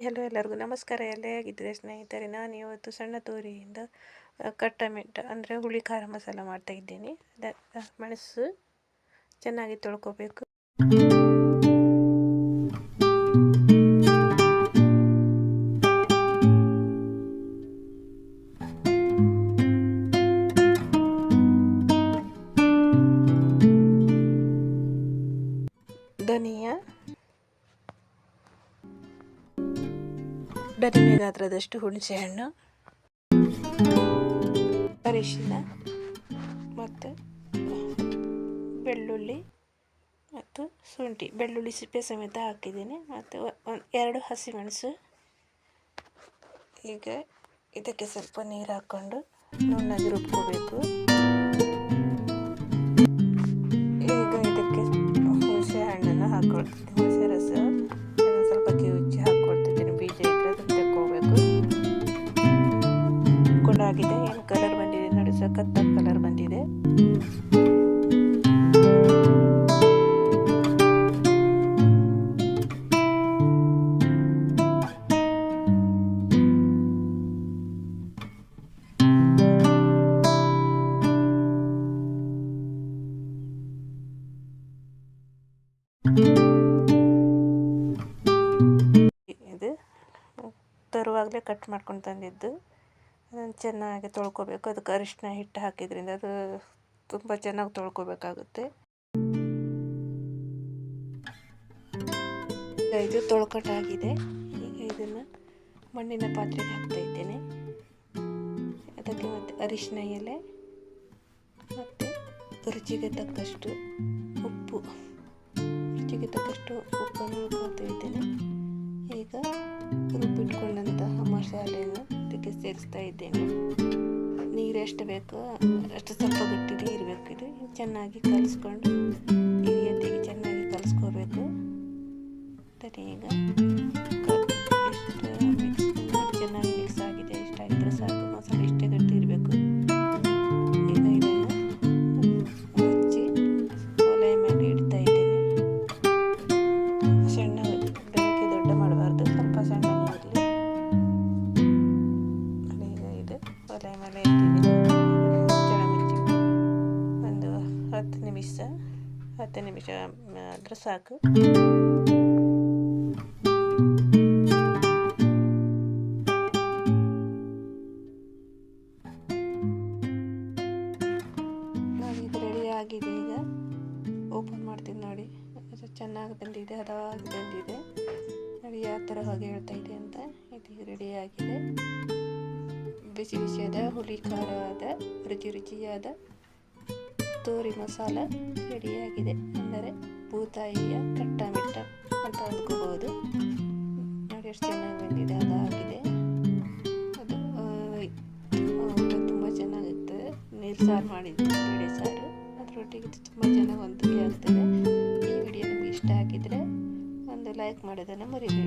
Hello, ಎಲ್ಲರಿಗೂ ನಮಸ್ಕಾರ. ಎಲ್ಲೇ ಆಗಿದ್ದರೆ ಸ್ನೇಹಿತರೆ, ನಾನು ಇವತ್ತು ಸಣ್ಣ ತೋರಿಯಿಂದ ಕಟ್ಟ ಮೆಟ್ಟ, ಅಂದರೆ ಹುಳಿ, ಖಾರ ಮಸಾಲ ಮಾಡ್ತಾ ಅದ ಮೆಣಸು ಚೆನ್ನಾಗಿ ತೊಳ್ಕೊಬೇಕು. ಧನಿಯಾ ಕಡಿಮೆ ಗಾತ್ರದಷ್ಟು ಹುಣಸೆಹಣ್ಣು ಅರಿಶಿನ ಮತ್ತು ಬೆಳ್ಳುಳ್ಳಿ ಮತ್ತು ಶುಂಠಿ. ಬೆಳ್ಳುಳ್ಳಿ ಸಿಪ್ಪೆ ಸಮೇತ ಹಾಕಿದ್ದೀನಿ. ಮತ್ತು ಒಂದು ಎರಡು ಹಸಿಮೆಣಸು. ಈಗ ಇದಕ್ಕೆ ಸ್ವಲ್ಪ ನೀರು ಹಾಕ್ಕೊಂಡು ನುಣ್ಣಗೆ ರುಬ್ಕೋಬೇಕು. ಸಖತ್ತಾಗಿ ಕಲರ್ ಬಂದಿದೆ. ಇದು ತರುವಾಗಲೇ ಕಟ್ ಮಾಡ್ಕೊಂಡು ತಂದಿದ್ದು. ಅದನ್ನು ಚೆನ್ನಾಗಿ ತೊಳ್ಕೊಬೇಕು. ಅದಕ್ಕೆ ಅರಿಶಿನ ಹಿಟ್ಟು ಹಾಕಿದ್ರಿಂದ ಅದು ತುಂಬ ಚೆನ್ನಾಗಿ ತೊಳ್ಕೊಬೇಕಾಗುತ್ತೆ. ಇದು ತೊಳ್ಕಟ್ಟಾಗಿದೆ. ಈಗ ಇದನ್ನು ಮಣ್ಣಿನ ಪಾತ್ರೆಗೆ ಹಾಕ್ತಾ ಇದ್ದೇನೆ. ಅದಕ್ಕೆ ಮತ್ತು ಅರಿಶಿನ ಎಲೆ ಮತ್ತು ರುಚಿಗೆ ತಕ್ಕಷ್ಟು ಉಪ್ಪು. ರುಚಿಗೆ ತಕ್ಕಷ್ಟು ಉಪ್ಪನ್ನು ಹಾಕ್ತಾ ಇದ್ದೇನೆ. ಈಗ ರುಬ್ಬಿಟ್ಕೊಂಡಂತಹ ಮಸಾಲೆಯನ್ನು ಇದಕ್ಕೆ ಸೇರಿಸ್ತಾ ಇದ್ದೇನೆ ನೀರು ಎಷ್ಟು ಬೇಕೋ ಅಷ್ಟು ಸ್ವಲ್ಪ ಗಟ್ಟಿಗೆ ಇರಬೇಕು ಇದು. ಚೆನ್ನಾಗಿ ಕಲಿಸ್ಕೊಂಡು ನಿಮಿಷ ಹತ್ತು ನಿಮಿಷ ಆದ್ರೆ ಸಾಕು ಇದು ರೆಡಿ ಆಗಿದೆ ಈಗ. ಓಪನ್ ಮಾಡ್ತೀನಿ ನೋಡಿ. ಅದು ಚೆನ್ನಾಗಿ ಬಂದಿದೆ, ಹದವಾಗಿ ಬಂದಿದೆ. ನೋಡಿ, ಯಾವ ಥರ ಹೊಗೆ ಹೇಳ್ತಾ ಇದೆ ಅಂತ. ಇದು ರೆಡಿ ಆಗಿದೆ. ಬಿಸಿ ಬಿಸಿಯಾದ ಹುಳಿ ಖಾರವಾದ ರುಚಿ ರುಚಿಯಾದ ತೋರಿ ಮಸಾಲ ರೆಡಿಯಾಗಿದೆ. ಅಂದರೆ ಭೂತಾಯಿಯ ಕಟ್ಟ ಮಿಟ್ಟ ಅಂತ ಅಂದ್ಕೋಬೋದು. ನೋಡಿ ಎಷ್ಟು ಚೆನ್ನಾಗಿ ಬಂದಿದೆ, ಅದಾಗಿದೆ. ಅದು ಊಟ ತುಂಬ ಚೆನ್ನಾಗಿರ್ತದೆ. ನೀರು ಸಾರು ಮಾಡಿದ್ದು ಬೇಳೆ ಸಾರು. ಅದರೊಟ್ಟಿಗೆ ತುಂಬ ಚೆನ್ನಾಗಿ ಹೊಂದಿಕೆ ಆಗ್ತದೆ. ಈ ವಿಡಿಯೋ ನಿಮಗೆ ಇಷ್ಟ ಆಗಿದ್ರೆ ಒಂದು ಲೈಕ್ ಮಾಡೋದನ್ನು ಮರಿಬೇಡಿ.